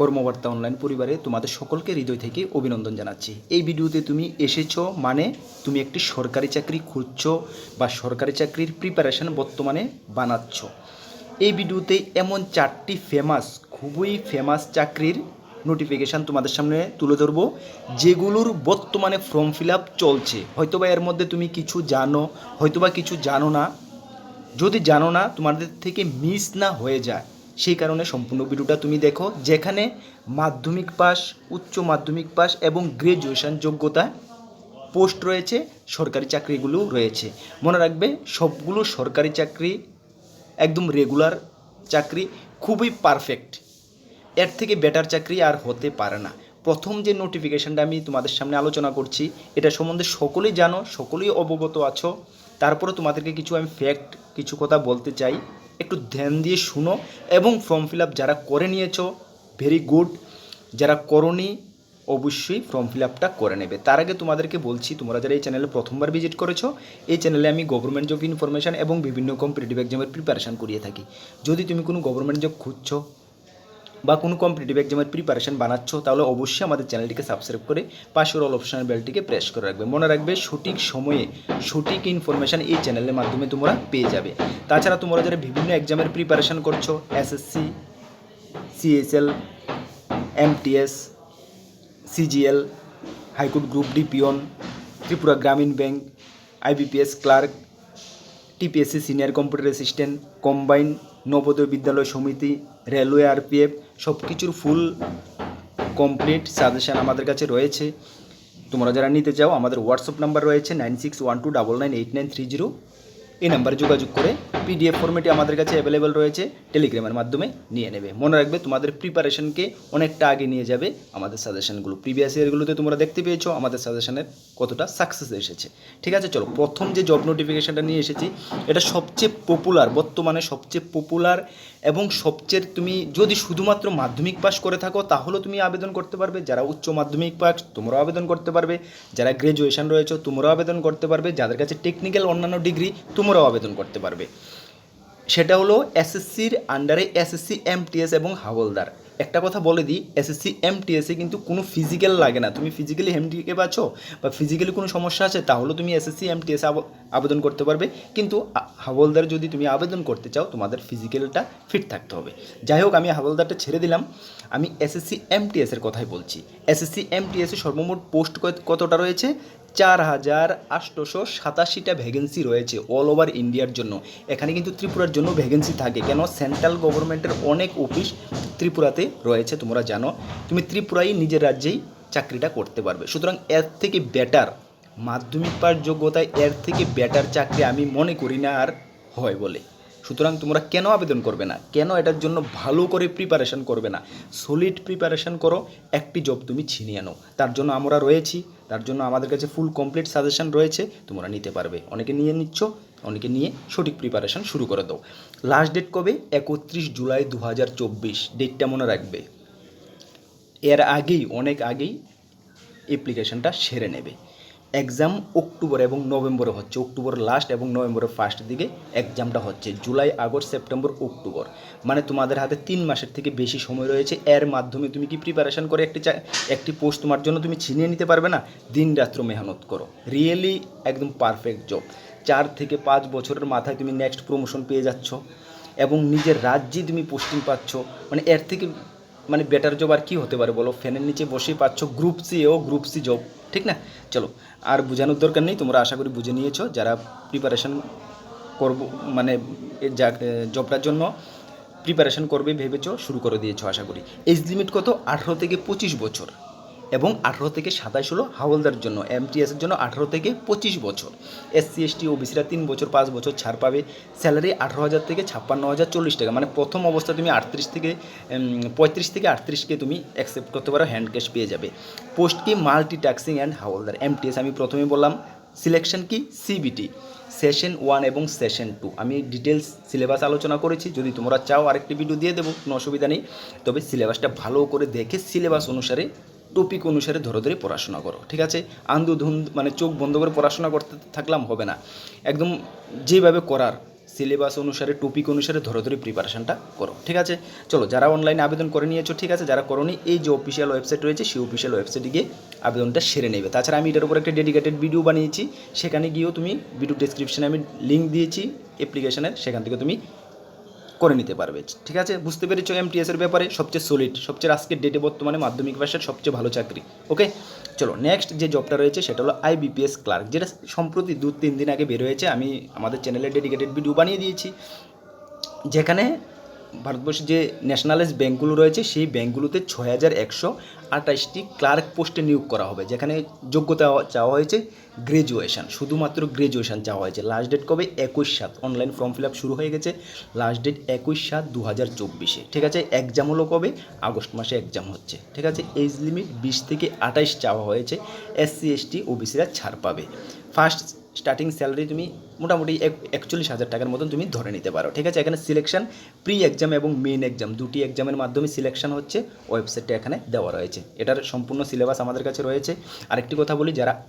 কর্মবার্তা online পরিবারে তোমাদের সকলকে হৃদয় থেকে অভিনন্দন জানাচ্ছি। এই ভিডিওতে তুমি এসেছ মানে তুমি একটি সরকারি চাকরি খুঁজছো বা সরকারি চাকরির প্রিপারেশন বর্তমানে বানাচ্ছ। এই ভিডিওতে এমন চারটি ফেমাস খুবই ফেমাস চাকরির নোটিফিকেশান তোমাদের সামনে তুলে ধরবো, যেগুলোর বর্তমানে ফর্ম ফিল চলছে। হয়তোবা এর মধ্যে তুমি কিছু জানো, হয়তোবা কিছু জানো না। যদি জানো না, তোমাদের থেকে মিস না হয়ে যায়। সেই কারণে সম্পূর্ণ ভিডিওটা তুমি দেখো, যেখানে মাধ্যমিক পাস উচ্চ মাধ্যমিক পাস এবং গ্র্যাজুয়েশন যোগ্যতা পোস্ট রয়েছে, সরকারি চাকরিগুলো রয়েছে। মনে রাখবে, সবগুলো সরকারি চাকরি, একদম রেগুলার চাকরি, খুবই পারফেক্ট এর থেকে বেটার চাকরি আর হতে পারে না। প্রথম যে নোটিফিকেশানটা আমি তোমাদের সামনে আলোচনা করছি, এটা সম্বন্ধে সকলেই জানো, সকলেই অবগত আছো। তারপরে তোমাদেরকে কিছু আমি ফ্যাক্ট কিছু কথা বলতে চাই। একটু ধ্যান দিয়ে শুনো এবং ফর্ম ফিল আপ যারা করে নিয়েছো ভেরি গুড যারা করনি, অবশ্যই ফর্ম ফিল আপটা করে নেবে। তার আগে তোমাদেরকে বলছি, তোমরা যারা এই চ্যানেলে প্রথমবার ভিজিট করেছ, এই চ্যানেলে আমি গভর্নমেন্ট জব ইনফরমেশান এবং বিভিন্ন কম্পিটিটিভ এক্সামের প্রিপারেশান করিয়ে থাকি। যদি তুমি কোনো গভর্নমেন্ট জব খুঁজছো বা কোনো কম্পিটিটিভ এক্সামের প্রিপারেশন বানাচ্ছ, তাহলে অবশ্যই আমাদের চ্যানেলটিকে সাবস্ক্রাইব করে পাশের অল অপশনের বেলটিকে প্রেস করে রাখবে। মনে রাখবে সঠিক সময়ে সঠিক ইনফরমেশান এই চ্যানেলের মাধ্যমে তোমরা পেয়ে যাবে। তাছাড়া তোমরা যারা বিভিন্ন এক্সামের প্রিপারেশন করছ SSC CSL MTS CGL high court group D peon Tripura Gramin bank IBPS clerk TPSC senior computer assistant combine Navodaya Vidyalaya Samiti, railway, RPF সব কিছুর ফুল কমপ্লিট সাজেশান আমাদের কাছে রয়েছে। তোমরা যারা নিতে চাও, আমাদের হোয়াটসঅ্যাপ নাম্বার রয়েছে nine six one two double nine eight nine three zero এই নাম্বারে যোগাযোগ করে পিডিএফ ফর্মেটে আমাদের কাছে অ্যাভেলেবেল রয়েছে টেলিগ্রামের মাধ্যমে নিয়ে নেবে। মনে রাখবে তোমাদের প্রিপারেশনকে অনেকটা আগে নিয়ে যাবে আমাদের সাজেশনগুলো প্রিভিয়াস ইয়ারগুলোতে তোমরা দেখতে পেয়েছ, আমাদের সাজেশনের কতটা সাকসেস এসেছে। ঠিক আছে, চলো, প্রথম যে জব নোটিফিকেশানটা নিয়ে এসেছি, এটা সবচেয়ে পপুলার বর্তমানে সবচেয়ে পপুলার এবং সবচেয়ে তুমি যদি শুধুমাত্র মাধ্যমিক পাস করে থাকো, তাহলেও তুমি আবেদন করতে পারবে। যারা উচ্চ মাধ্যমিক পাস তোমরাও আবেদন করতে পারবে। যারা গ্র্যাজুয়েশন রয়েছে, তোমরাও আবেদন করতে পারবে। যাদের কাছে টেকনিক্যাল অন্যান্য ডিগ্রি তোমরাও আবেদন করতে পারবে। সেটা হলো এসএসসির আন্ডারে এসএসসি এমটিএস এবং হাওলদার। একটা কথা বলে দিই এসএসসি এমটিএসে কিন্তু কোনো ফিজিক্যাল লাগে না। তুমি ফিজিক্যালি হ্যান্ডিক্যাপ আছো বা ফিজিক্যালি কোনো সমস্যা আছে, তাহলে তুমি এসএসসি এম এমটিএস আবেদন করতে পারবে। কিন্তু হাবলদার যদি তুমি আবেদন করতে চাও, তোমাদের ফিজিক্যালটা ফিট থাকতে হবে। যাই হোক, আমি হাওলদারটা ছেড়ে দিলাম। আমি এসএসসি এমটিএসের কথাই বলছি। এসএসসি এম এমটিএসে সর্বমোট পোস্ট কত- কতটা রয়েছে? চার হাজার আটশোশো সাতাশিটা ভ্যাকেন্সি রয়েছে অল ওভার ইন্ডিয়ার জন্য। এখানে কিন্তু ত্রিপুরার জন্য ভ্যাকেন্সি থাকে। কেন? সেন্ট্রাল গভর্নমেন্টের অনেক অফিস ত্রিপুরাতে রয়েছে, তোমরা জানো। তুমি ত্রিপুরায় নিজের রাজ্যেই চাকরিটা করতে পারবে। সুতরাং এর থেকে বেটার মাধ্যমিক পাস যোগ্যতায় এর থেকে বেটার চাকরি আমি মনে করি না আর হয় বলে। সুতরাং তোমরা কেন আবেদন করবে না? কেন এটার জন্য ভালো করে প্রিপারেশন করবে না? সলিড প্রিপারেশন করো, একটি জব তুমি ছিনিয়ে আনো তার জন্য আমরা রয়েছি, তার জন্য আমাদের কাছে ফুল কমপ্লিট সাজেশন রয়েছে, তোমরা নিতে পারবে। অনেকে নিয়ে নিচ্ছ, অনেকে নিয়ে সঠিক প্রিপারেশন শুরু করে দাও। লাস্ট ডেট কবে? একত্রিশ জুলাই দু হাজার চব্বিশ ডেটটা মনে রাখবে। এর আগেই, অনেক আগেই অ্যাপ্লিকেশনটা সেরে নেবে। এক্সাম অক্টোবর এবং নভেম্বরে হচ্ছে। অক্টোবর লাস্ট এবং নভেম্বরের ফার্স্ট দিকে এক্সামটা হচ্ছে। জুলাই আগস্ট সেপ্টেম্বর অক্টোবর মানে তোমাদের হাতে তিন মাসের থেকে বেশি সময় রয়েছে। এর মাধ্যমে তুমি কি প্রিপারেশন করে একটি একটি পোস্ট তোমার জন্য তুমি ছিনিয়ে নিতে পারবে না? দিন রাত্র মেহনত করো। রিয়েলি একদম পারফেক্ট জব চার থেকে পাঁচ বছরের মাথায় তুমি নেক্সট প্রমোশন পেয়ে যাচ্ছ এবং নিজের রাজ্যে তুমি পোস্টিং পাচ্ছ। মানে এর থেকে মানে বেটার জব আর কি হতে পারে বলো? ফ্যানের নিচে বসেই পাচ্ছ। গ্রুপ সি ও গ্রুপ সি জব ঠিক না? চলো, আর বোঝানোর দরকার নেই, তোমরা আশা করি বুঝে নিয়েছো, যারা প্রিপারেশন করব মানে যা জবটার জন্য প্রিপারেশন করবে, ভেবেছো, শুরু করে দিয়েছ, আশা করি। এজ লিমিট কত? আঠেরো থেকে পঁচিশ বছর। এবং আঠেরো থেকে সাতাশ হলো হাওলদার জন্য এমটিএসের জন্য আঠেরো থেকে পঁচিশ বছর। এসসি এসটি ওবিসিরা তিন বছর, পাঁচ বছর ছাড় পাবে। স্যালারি আঠেরো হাজার থেকে ছাপ্পান্ন হাজার চল্লিশ টাকা। মানে প্রথম অবস্থা তুমি আটত্রিশ থেকে পঁয়ত্রিশ থেকে আটত্রিশকে তুমি অ্যাকসেপ্ট করতে পারো হ্যান্ড ক্যাশ পেয়ে যাবে। পোস্ট কি? মাল্টি ট্যাক্সিং অ্যান্ড হাওলদার এমটিএস আমি প্রথমে বললাম। সিলেকশন কি? সিবিটি সেশন ওয়ান এবং সেশন টু আমি ডিটেলস সিলেবাস আলোচনা করেছি। যদি তোমরা চাও আরেকটি ভিডিও দিয়ে দেবো, কোনো অসুবিধা নেই। তবে সিলেবাসটা ভালো করে দেখে সিলেবাস অনুসারে টপিক অনুসারে ধরে ধরে পড়াশোনা করো, ঠিক আছে? আন্দু ধুন মানে চোখ বন্ধ করে পড়াশোনা করতে থাকলাম হবে না। একদম যেভাবে করার সিলেবাস অনুসারে টপিক অনুসারে ধরে ধরে প্রিপারেশানটা করো, ঠিক আছে? চলো, যারা অনলাইনে আবেদন করে নিয়েছো, ঠিক আছে? যারা করনি, এই যে অফিসিয়াল ওয়েবসাইট রয়েছে, সেই অফিসিয়াল ওয়েবসাইটে গিয়ে আবেদনটা সেরে নেবে। তাছাড়া আমি এটার উপর একটা ডেডিকেটেড ভিডিও বানিয়েছি। সেখানে গিয়েও তুমি ভিডিও ডেসক্রিপশানে আমি লিঙ্ক দিয়েছি অ্যাপ্লিকেশনের সেখান থেকে তুমি করে নিতে পারবে। ঠিক আছে? বুঝতে পেরেছ এমটিএস এর ব্যাপারে? সবচেয়ে সলিড সবচেয়ে আজকের ডেটে বর্তমানে মাধ্যমিক ভাষার সবচেয়ে ভালো চাকরি। ওকে চলো নেক্সট যে জবটা রয়েছে সেটা হলো আইবিপিএস ক্লার্ক যেটা সম্প্রতি দু তিন দিন আগে বের হয়েছে। আমি আমাদের চ্যানেলে ডেডিকেটেড ভিডিও বানিয়ে দিয়েছি। যেখানে ভারতবর্ষের যে ন্যাশনালাইজ ব্যাঙ্কগুলো রয়েছে, সেই ব্যাঙ্কগুলোতে ছয় হাজার একশো আঠাশটি ক্লার্ক পোস্টে নিয়োগ করা হবে, যেখানে যোগ্যতা চাওয়া হয়েছে গ্র্যাজুয়েশন শুধুমাত্র গ্র্যাজুয়েশন চাওয়া হয়েছে। লাস্ট ডেট কবে? একুশ সাত। অনলাইন ফর্ম ফিল আপ শুরু হয়ে গেছে। লাস্ট ডেট একুশ সাত দু হাজার চব্বিশে। ঠিক আছে? এক্সাম হলো কবে? আগস্ট মাসে এক্সাম হচ্ছে। ঠিক আছে? এজ লিমিট বিশ থেকে আঠাইশ চাওয়া হয়েছে। এসসি এসটি ওবিসিরা ছাড় পাবে। ফার্স্ট স্টার্টিং স্যালারি তুমি মোটামুটি এক- একচল্লিশ হাজার টাকার মতন তুমি ধরে নিতে পারো, ঠিক আছে? এখানে সিলেকশন প্রি এক্সাম এবং মেন এক্সাম দুটি এক্সামের মাধ্যমে সিলেকশন হচ্ছে ওয়েবসাইটটা এখানে দেওয়া রয়েছে। এটার সম্পূর্ণ সিলেবাস আমাদের কাছে রয়েছে। আরেকটি কথা বলি, যারা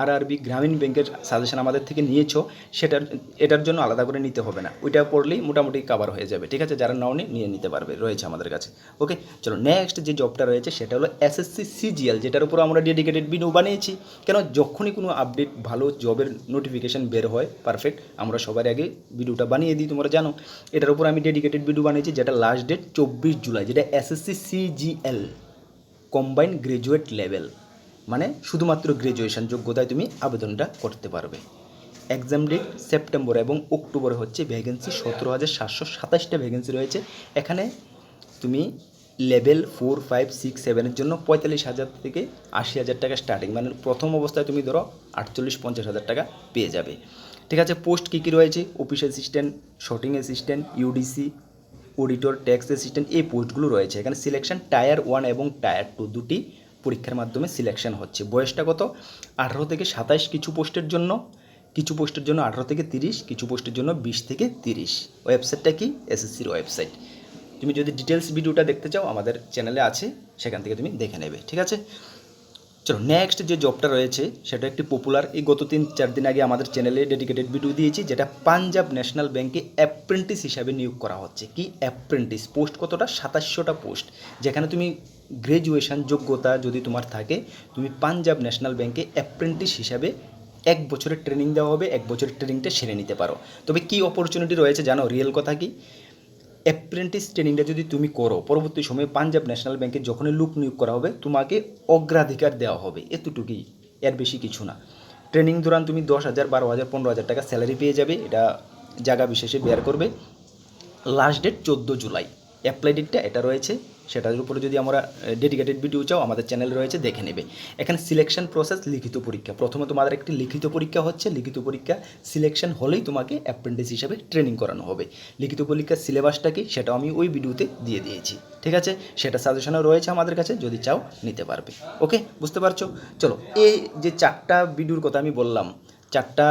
আরআরবির আরআরবি গ্রামীণ ব্যাংকের সাজেশন আমাদের থেকে নিয়েছো, সেটার, এটার জন্য আলাদা করে নিতে হবে না। ওইটা পড়লেই মোটামুটি কাভার হয়ে যাবে, ঠিক আছে? যারা নাওনি নিয়ে নিতে পারবে, রয়েছে আমাদের কাছে। ওকে চলো নেক্সট যে জবটা রয়েছে, সেটা হলো এসএসসি সিজিএল যেটার উপর আমরা ডেডিকেটেড ভিডিও বানিয়েছি। কেন? যখনই কোনো আপডেট ভালো জবের নোটিফিকেশন বের হয় পারফেক্ট আমরা সবার আগে ভিডিওটা বানিয়ে দিই, তোমরা জানো। এটার উপর আমি ডেডিকেটেড ভিডিও বানিয়েছি, যেটা লাস্ট ডেট চব্বিশ জুলাই, যেটা SSC CGL combine graduate level মানে শুধুমাত্র গ্র্যাজুয়েশন যোগ্যতায় তুমি আবেদনটা করতে পারবে। এক্সাম ডেট সেপ্টেম্বর এবং অক্টোবরে হচ্ছে ভ্যাকেন্সি সতেরো হাজার সাতশো সাতাশটা ভ্যাকেন্সি রয়েছে। এখানে তুমি লেভেল ফোর ফাইভ সিক্স সেভেনের জন্য পঁয়তাল্লিশ হাজার থেকে আশি হাজার টাকা স্টার্টিং মানে প্রথম অবস্থায় তুমি ধরো আটচল্লিশ পঞ্চাশ হাজার টাকা পেয়ে যাবে। ঠিক আছে পোস্ট কী কী রয়েছে? Office assistant sorting assistant UDC auditor tax assistant এই পোস্টগুলো রয়েছে। এখানে সিলেকশন টায়ার ওয়ান এবং টায়ার টু দুটি পরীক্ষার মাধ্যমে সিলেকশন হচ্ছে। বয়সটা কত? আঠারো থেকে সাতাইশ কিছু পোস্টের জন্য, কিছু পোস্টের জন্য আঠারো থেকে তিরিশ, কিছু পোস্টের জন্য বিশ থেকে তিরিশ। ওয়েবসাইটটা কি? এসএসসির ওয়েবসাইট তুমি যদি ডিটেলস ভিডিওটা দেখতে চাও, আমাদের চ্যানেলে আছে, সেখান থেকে তুমি দেখে নেবে, ঠিক আছে? চলো নেক্সট যে জবটা রয়েছে, সেটা একটি পপুলার এই গত তিন, চার দিন আগে আমাদের চ্যানেলে ডেডিকেটেড ভিডিও দিয়েছি, যেটা পাঞ্জাব ন্যাশনাল ব্যাংকে অ্যাপ্রেন্টিস হিসাবে নিয়োগ করা হচ্ছে। কি? অ্যাপ্রেন্টিস পোস্ট কতটা? সাতাশশোটা পোস্ট যেখানে তুমি গ্র্যাজুয়েশন যোগ্যতা যদি তোমার থাকে, তুমি পাঞ্জাব ন্যাশনাল ব্যাংকে অ্যাপ্রেন্টিস হিসাবে এক বছরের ট্রেনিং দেওয়া হবে, এক বছরের ট্রেনিংটা সেরে নিতে পারো। তবে কি অপরচুনিটি রয়েছে জানো? রিয়েল কথা কি? অ্যাপ্রেন্টিস ট্রেনিংটা যদি তুমি করো, পরবর্তী সময়ে পাঞ্জাব ন্যাশনাল ব্যাংকে যখনই লোক নিয়োগ করা হবে, তোমাকে অগ্রাধিকার দেওয়া হবে। এতটুকুই, এর বেশি কিছু না। ট্রেনিং দৌরান তুমি দশ হাজার, বারো হাজার, পনেরো হাজার টাকা স্যালারি পেয়ে যাবে, এটা জায়গা বিশেষে বের করবে। লাস্ট ডেট চোদ্দ জুলাই। অ্যাপ্লাই ডেটটা এটা রয়েছে। সেটার উপরে যদি আমরা ডেডিকেটেড ভিডিও চাও, আমাদের চ্যানেল রয়েছে, দেখে নেবে। এখানে সিলেকশন প্রসেস লিখিত পরীক্ষা। প্রথমে তোমাদের একটি লিখিত পরীক্ষা হচ্ছে, লিখিত পরীক্ষা সিলেকশন হলেই তোমাকে অ্যাপ্রেন্টিস হিসাবে ট্রেনিং করানো হবে। লিখিত পরীক্ষার সিলেবাসটা কি, সেটাও আমি ওই ভিডিওতে দিয়ে দিয়েছি। ঠিক আছে? সেটা সাজেশনও রয়েছে আমাদের কাছে, যদি চাও, নিতে পারবে। ওকে বুঝতে পারছ? চলো, এই যে চারটা ভিডিওর কথা আমি বললাম, চারটা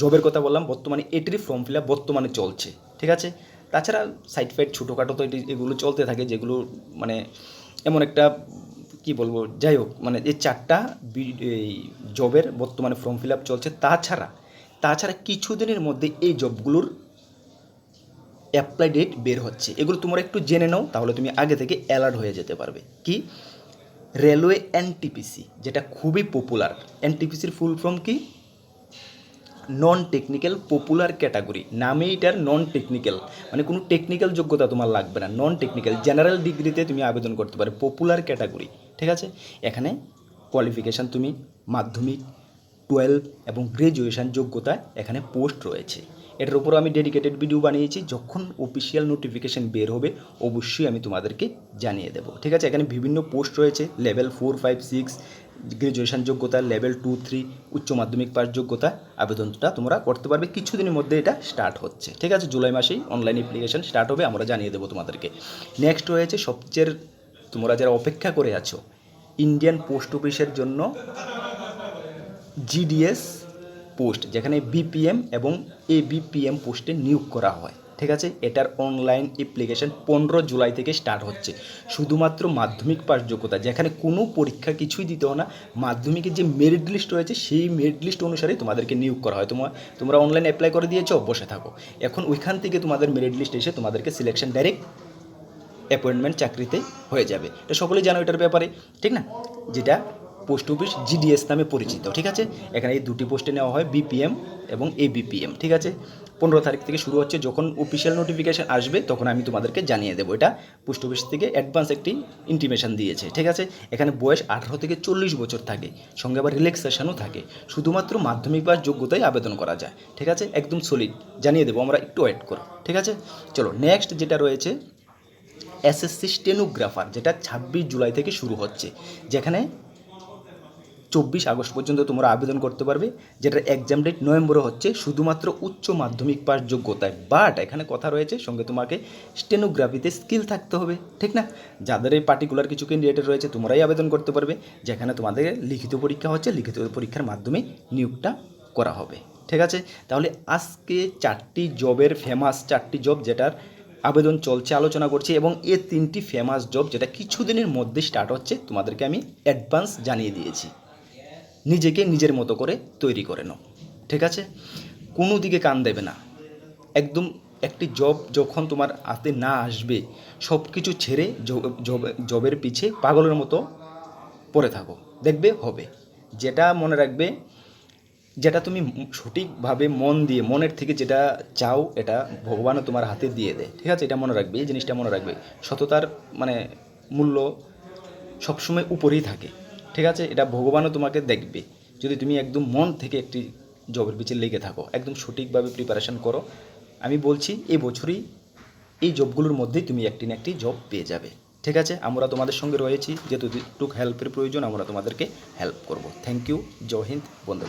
জবের কথা বললাম, বর্তমানে এটির ফর্ম ফিল আপ বর্তমানে চলছে। ঠিক আছে? তাছাড়া সাইড ফাইড ছোটোখাটো তো এগুলো চলতে থাকে, যেগুলো মানে এমন একটা কি বলব, যাই হোক মানে এই চারটা এই জবের বর্তমানে ফর্ম ফিল আপ চলছে। তাছাড়া তাছাড়া কিছুদিনের মধ্যে এই জবগুলোর অ্যাপ্লাই ডেট বের হচ্ছে। এগুলো তোমরা একটু জেনে নাও, তাহলে তুমি আগে থেকে অ্যালার্ট হয়ে যেতে পারবে। কি? রেলওয়ে এনটিপিসি যেটা খুবই পপুলার এনটিপিসির ফুল ফর্ম কি? নন টেকনিক্যাল পপুলার ক্যাটাগরি নামে এটার নন টেকনিক্যাল মানে কোনো টেকনিক্যাল যোগ্যতা তোমার লাগবে না। নন টেকনিক্যাল জেনারেল ডিগ্রিতে তুমি আবেদন করতে পারো। পপুলার ক্যাটাগরি ঠিক আছে? এখানে কোয়ালিফিকেশান তুমি, মাধ্যমিক টুয়েলভ এবং গ্র্যাজুয়েশন যোগ্যতা এখানে পোস্ট রয়েছে। এটার উপর আমি ডেডিকেটেড ভিডিও বানিয়েছি। যখন অফিসিয়াল নোটিফিকেশান বের হবে, অবশ্যই আমি তোমাদেরকে জানিয়ে দেবো। ঠিক আছে? এখানে বিভিন্ন পোস্ট রয়েছে। Level four five six graduation যোগ্যতা লেভেল টু থ্রি উচ্চ মাধ্যমিক পাস যোগ্যতা, আবেদনটা তোমরা করতে পারবে। কিছুদিনের মধ্যে এটা স্টার্ট হচ্ছে। ঠিক আছে? জুলাই মাসেই অনলাইন অ্যাপ্লিকেশন স্টার্ট হবে, আমরা জানিয়ে দেবো তোমাদেরকে। নেক্সট রয়েছে সবচেয়ে তোমরা যারা অপেক্ষা করে আছো ইন্ডিয়ান পোস্ট অফিসের জন্য জিডিএস পোস্ট যেখানে বিপিএম এবং এ বিপিএম পোস্টে নিয়োগ করা হয়। ঠিক আছে? এটার অনলাইন অ্যাপ্লিকেশন পনেরো জুলাই থেকে স্টার্ট হচ্ছে। শুধুমাত্র মাধ্যমিক পাস যোগ্যতা, যেখানে কোনো পরীক্ষা কিছুই দিতে হয় না, মাধ্যমিকের যে মেরিট লিস্ট রয়েছে, সেই মেরিট লিস্ট অনুসারে তোমাদেরকে নিয়োগ করা হয়। তোমার তোমরা অনলাইন অ্যাপ্লাই করে দিয়েছ, বসে থাকো। এখন ওইখান থেকে তোমাদের মেরিট লিস্ট এসে তোমাদেরকে সিলেকশন ডাইরেক্ট অ্যাপয়েন্টমেন্ট চাকরিতে হয়ে যাবে। এটা সকলেই জানো এটার ব্যাপারে, ঠিক না? যেটা পোস্ট অফিস জিডিএস নামে পরিচিত, ঠিক আছে? এখানে এই দুটি পোস্টে নেওয়া হয় বিপিএম এবং এবিপিএম ঠিক আছে? পনেরো তারিখ থেকে শুরু হচ্ছে, যখন অফিসিয়াল নোটিফিকেশান আসবে, তখন আমি তোমাদেরকে জানিয়ে দেবো। এটা পোস্ট অফিস থেকে অ্যাডভান্স একটি ইন্টিমেশন দিয়েছে, ঠিক আছে? এখানে বয়স আঠারো থেকে চল্লিশ বছর থাকে, সঙ্গে আবার রিল্যাক্সেশনও থাকে। শুধুমাত্র মাধ্যমিক বা যোগ্যতায় আবেদন করা যায়, ঠিক আছে? একদম সলিড জানিয়ে দেবো, আমরা একটু ওয়েট করো, ঠিক আছে? চলো নেক্সট যেটা রয়েছে এসএসসি স্টেনোগ্রাফার যেটা ছাব্বিশ জুলাই থেকে শুরু হচ্ছে, যেখানে চব্বিশ আগস্ট পর্যন্ত তোমরা আবেদন করতে পারবে, যেটার এক্সাম ডেট নভেম্বরে হচ্ছে শুধুমাত্র উচ্চ মাধ্যমিক পাস যোগ্যতায়। বাট এখানে কথা রয়েছে, সঙ্গে তোমাকে স্টেনোগ্রাফিতে স্কিল থাকতে হবে, ঠিক না? যাদের এই পার্টিকুলার কিছু ক্যান্ডিডেট রয়েছে, তোমরাই আবেদন করতে পারবে, যেখানে তোমাদের লিখিত পরীক্ষা হচ্ছে, লিখিত পরীক্ষার মাধ্যমে নিয়োগটা করা হবে, ঠিক আছে? তাহলে আজকে চারটি জবের ফেমাস চারটি জব যেটার আবেদন চলছে, আলোচনা করছি, এবং এ তিনটি ফেমাস জব যেটা কিছুদিনের মধ্যে স্টার্ট হচ্ছে, তোমাদেরকে আমি অ্যাডভান্স জানিয়ে দিয়েছি। নিজেকে নিজের মতো করে তৈরি করে নাও, ঠিক আছে? কোনো দিকে কান দেবে না। একদম একটি জব যখন তোমার হাতে না আসবে সব কিছু ছেড়ে জব- জব- জবের পিছে পাগলের মতো পড়ে থাকো। দেখবে, হবে। যেটা মনে রাখবে, যেটা তুমি সঠিকভাবে মন দিয়ে, মনের থেকে যেটা চাও, এটা ভগবানও তোমার হাতে দিয়ে দেয়, ঠিক আছে? এটা মনে রাখবে, এই জিনিসটা মনে রাখবে। সততার মানে মূল্য সবসময় উপরেই থাকে। ঠিক আছে? এটা ভগবানও তোমাকে দেখবে। যদি তুমি একদম মন থেকে একটি জবের পিছিয়ে লেগে থাকো, একদম সঠিকভাবে প্রিপারেশন করো, আমি বলছি এই বছরই এই জবগুলোর মধ্যেই তুমি একটি না একটি জব পেয়ে যাবে। ঠিক আছে? আমরা তোমাদের সঙ্গে রয়েছি। যেহেতু টুক হেল্পের প্রয়োজন, আমরা তোমাদেরকে হেল্প করব। থ্যাংক ইউ জয় হিন্দ। বন্ধু